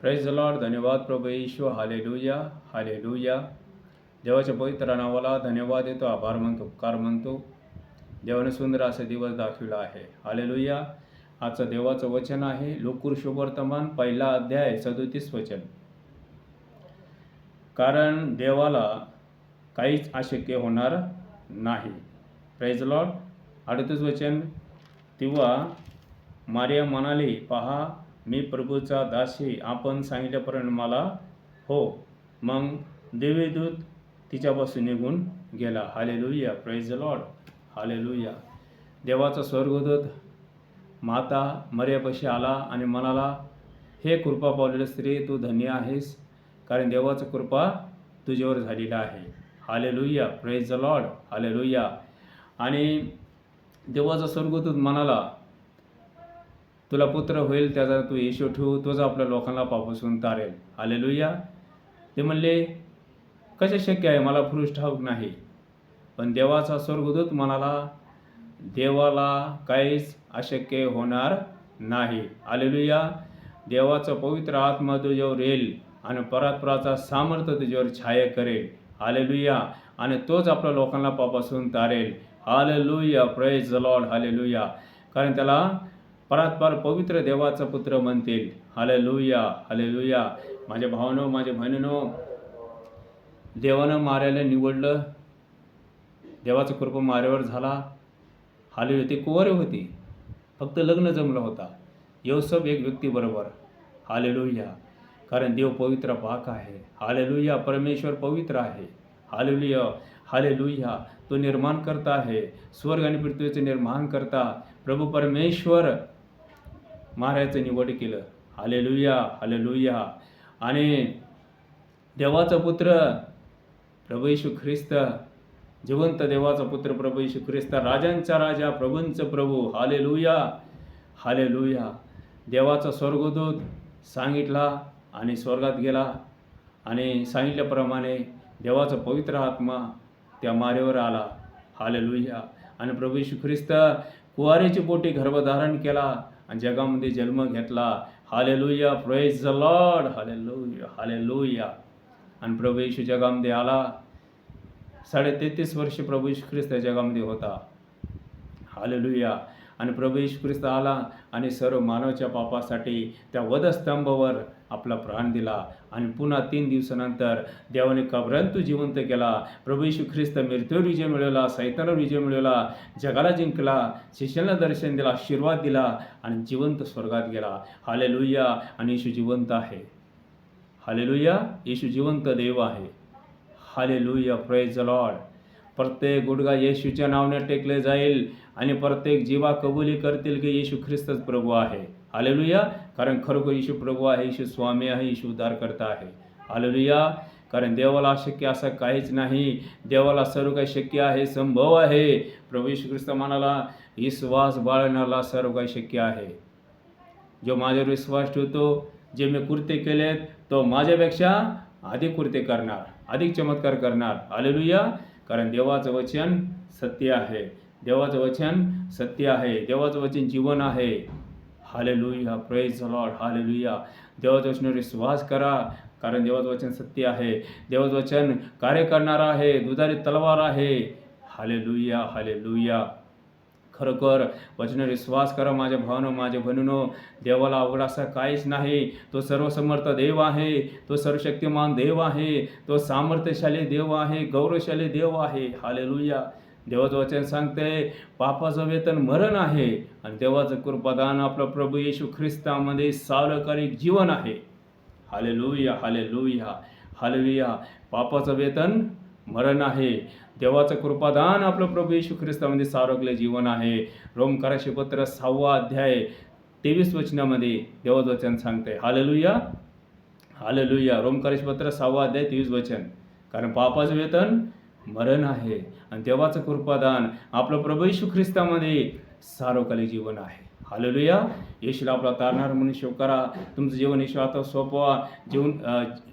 Praise Lord धन्यवाद प्रभू लुया हाले लुहिया देवाच्या पवित्र नावाला धन्यवाद देतो आभार म्हणतो उपकार म्हणतो देवाने सुंदर असा दिवस दाखविला आहे. हाले लुया आजचं देवाचं वचन आहे लोकूर शुभवर्तमान पहिला अध्याय सदोतीस वचन. कारण देवाला काहीच अशक्य होणार नाही. प्रेज लॉर्ड अडतीस वचन. तेव्हा मारिया म्हणाली पहा मी प्रभूचा दासी आपण सांगितल्यापर्यंत मला हो. मग देवीदूत तिच्यापासून निघून गेला. हालेलुया. Praise lord hallelujah. देवाचा स्वर्गदूत माता मर्यापाशी आला आणि म्हणाला हे कृपा पावलेलं स्त्री तू धन्य आहेस कारण देवाचा कृपा तुझ्यावर झालेला आहे. Hallelujah. Praise the lord hallelujah. आणि देवाचा स्वर्गदूत म्हणाला तुला पुत्र होईल त्याचा तू येशू ठेवू तोच आपल्या लोकांना पापासून तारेल. आलेलुया ते म्हणले कसे शक्य आहे? मला पुरुष ठाऊक नाही. पण देवाचा स्वर्गदूत म्हणाला देवाला काहीच अशक्य होणार नाही. आलेलुया देवाचा पवित्र आत्मा तुझ्यावर येईल आणि परात्पराचा सामर्थ्य तुझ्यावर छाया करेल. हालेलुया. आणि तोच आपल्या लोकांना पापासून तारेल. Hallelujah. Praise the lord hallelujah. कारण त्याला परात्पर पवित्र देवाचा पुत्र म्हणतील. Hallelujah hallelujah. माझ्या भावनो माझ्या बहिणीनो देवानं माऱ्याला निवडलं. देवाचा कृपा माऱ्यावर झाला. हाले होते कुवारे होती. फक्त लग्न जमलं होता. योसफ एक व्यक्तीबरोबर हालेलुया. कारण देव पवित्र पाक आहे. हालेलुया. परमेश्वर पवित्र आहे. हालेलुया. हालेलुया. तो निर्माण करता आहे. स्वर्ग आणि पृथ्वीचं निर्माण करता. प्रभू परमेश्वर मारायचं निवड केलं. Hallelujah hallelujah. आणि देवाचा पुत्र प्रभू येशू ख्रिस्त जिवंत देवाचा पुत्र प्रभू येशू ख्रिस्त राजांचा राजा प्रभूंचं प्रभू. Hallelujah hallelujah. देवाचा स्वर्गदूत सांगितला आणि स्वर्गात गेला. आणि सांगितल्याप्रमाणे देवाचा पवित्र आत्मा त्या मारेवर आला. हालेलुया. आणि प्रभू ख्रिस्त कुवारीची बोटी गर्भधारण केला. आणि जगामध्ये जन्म घेतला. Hallelujah praise the lord hallelujah hallelujah आणि प्रभू येशू जगामध्ये आला. साडे तेहतीस वर्ष प्रभू येशू ख्रिस्त या जगामध्ये होता. हालेलुया आणि प्रभू येशू ख्रिस्त आला आणि सर्व मानवाच्या पापासाठी त्या वधस्तंभावर आपला प्राण दिला. आणि पुन्हा तीन दिवसानंतर देवाने कबरंतू जिवंत केला. प्रभू येशू ख्रिस्त मृत्यूवर विजय मिळवला सैतानावर विजय मिळवला जगाला जिंकला शिष्याला दर्शन दिला आशीर्वाद दिला आणि जिवंत स्वर्गात गेला. हालेलुया! आणि येशू जिवंत आहे. हालेलुया! येशू जिवंत देव आहे. हालेलुया! प्रेज लॉर्ड प्रत्येक गुडगा येशूच्या नावाने टेकले जाईल आणि प्रत्येक जीवा कबुली करतील की येशू ख्रिस्तच प्रभू आहे. आलेलुया कारण खरोखर येशू प्रभू आहे येशू स्वामी आहे येशू उद्धारकर्ता आहे. आलेलुया कारण देवाला अशक्य असं काहीच नाही. देवाला सर्व काही शक्य आहे संभव आहे. प्रभू येशू ख्रिस्त म्हणाला विश्वास बाळगण्याला सर्व काही शक्य आहे. जो माझ्यावर विश्वास ठेवतो जे मी कृत्य केलेत तो माझ्यापेक्षा अधिक कृत्य करणार अधिक चमत्कार करणार. आलेलुया कारण देवाचं वचन सत्य आहे. देवाचं वचन सत्य आहे. देवाचं वचन जीवन आहे. हालेलुया प्रेज लॉर्ड हालेलुया देवाचं वचनावर विश्वास करा. कारण देवाचं वचन सत्य आहे. देवाचं वचन कार्य करणारं आहे. दुधारी तलवार आहे. हालेलुया हालेलुया खरोखर वचनावर विश्वास करा माझ्या भावनो माझ्या बहिणीनो देवाला अवघड असा काहीच नाही. तो सर्वसमर्थ देव आहे तो सर्वशक्तिमान देव आहे तो सामर्थ्यशाली देव आहे गौरवशाली देव आहे. हालेलुया. देवाचं वचन सांगते पापाचं वेतन मरण आहे आणि देवाचं कृपादान आपलं प्रभू येशू ख्रिस्तामध्ये सावरकारी जीवन आहे. Hallelujah hallelujah hallelujah. पापाचं वेतन मरण आहे. देवाचं कृपादान आपलं प्रभू येशू ख्रिस्तामध्ये सारोगले जीवन आहे. रोमकाराशी पत्र सहावा अध्याय तेवीस वचनामध्ये देवाचं वचन सांगते हालेलुया. हालेलुया रोमकारेशपत्र सहावा अध्याय तेवीस वचन. कारण पापाचं वेतन मरण आहे आणि देवाचं कृपादान आपलं प्रभू येशू ख्रिस्तामध्ये सारोकाली जीवन आहे. हालेलुया. येशूला आपला तारणार म्हणून शेव करा. तुमचं जीवन येशू आता सोपवा. जीवन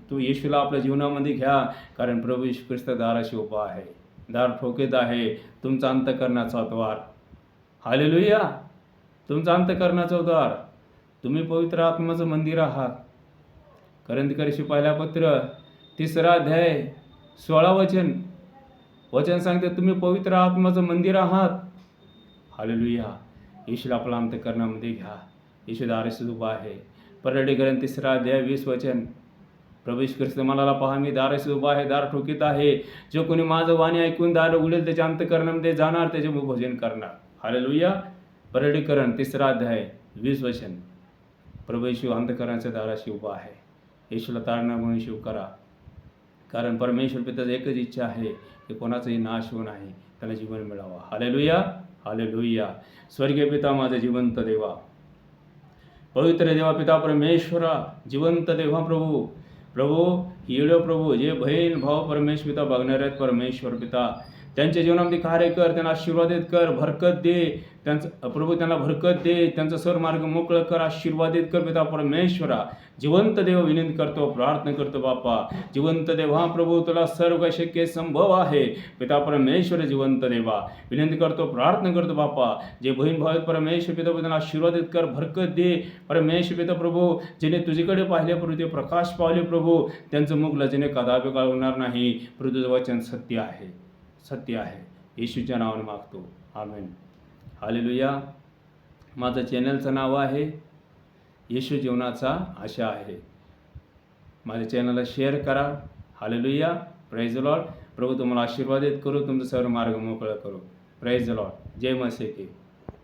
तू येशूला आपल्या जीवनामध्ये घ्या. कारण प्रभू येशू ख्रिस्त दाराशी उभा आहे. दार ठोकेत आहे. तुमचा अंतकरणाचा द्वार. हालेलुया. तुमचा अंतकरणाचा द्वार. तुम्ही पवित्र आत्म्याचं मंदिर आहात. करंदकरशी पहिला पत्र तिसरा अध्याय सोळा वचन. वचन सांगते तुम्ही पवित्र आत्माचं मंदिर आहात. हालेलुया. येशूला आपला अंतकरणामध्ये घ्या. येशू दारस उभा आहे. परडे ग्रंथ तिसरा अध्याय वीस वचन. प्रवेश करते मला पहा मी दाराशी उभा आहे दार ठोकीत आहे. जो कोणी माझं वाणी ऐकून दार उघडेल त्याच्या अंतकरणामध्ये जाणार त्याचे मी भोजन करणार. हालेलुया. परडीकरण तिसरा अध्याय वीस वचन. प्रभू येशू अंतकरणाच्या दाराशी उभा आहे. येशूला तारणा म्हणून शिव करा. कारण परमेश्वर पिताची एकच इच्छा आहे की कोणाचाही नाश होऊ नाही त्याला जीवन मिळावं. हालेलुया. हालेलुया. स्वर्गीय पिता माझा जिवंत देवा. पवित्र देवा पिता परमेश्वरा जिवंत देवा प्रभू. प्रभू येडो प्रभू जे बहीण भाऊ परमेश्वर पिता बघणाऱ्यात परमेश्वर पिता. त्यांच्या जीवनामध्ये कार्य कर त्यांना आशीर्वादित कर भरकत दे. त्यांचं प्रभू त्यांना भरकत दे. त्यांचा सर मार्ग मोकळं कर आशीर्वादित कर पिता परमेश्वरा. जिवंत देव विनंती करतो प्रार्थना करतो बापा जिवंत देवा प्रभू तुला सर्व काही शक्य संभव आहे. पिता परमेश्वर जिवंत देवा. विनंती करतो प्रार्थना करतो बापा जे बहीण भाऊ परमेश्वर पिता त्यांना आशीर्वादित कर भरकत दे. परमेश्वर पिता प्रभू जिने तुझीकडे पाहिले प्रभू ते प्रकाश पावले प्रभू. त्यांचं मुख लजेने कदापि होणार नाही. प्रभू तुझं वचन सत्य आहे. सत्य आहे. येशूच्या नावाने मागतो. आमेन. हालेलुया. माझं चॅनलचं नाव आहे येशू जीवनाचा आशा आहे. माझ्या चॅनलला शेअर करा. हालेलुया. प्राईज लॉड प्रभू तुम्हाला आशीर्वादित करू. तुमचं सर्व मार्ग मोकळा करू. प्राईज लॉड जय मसेके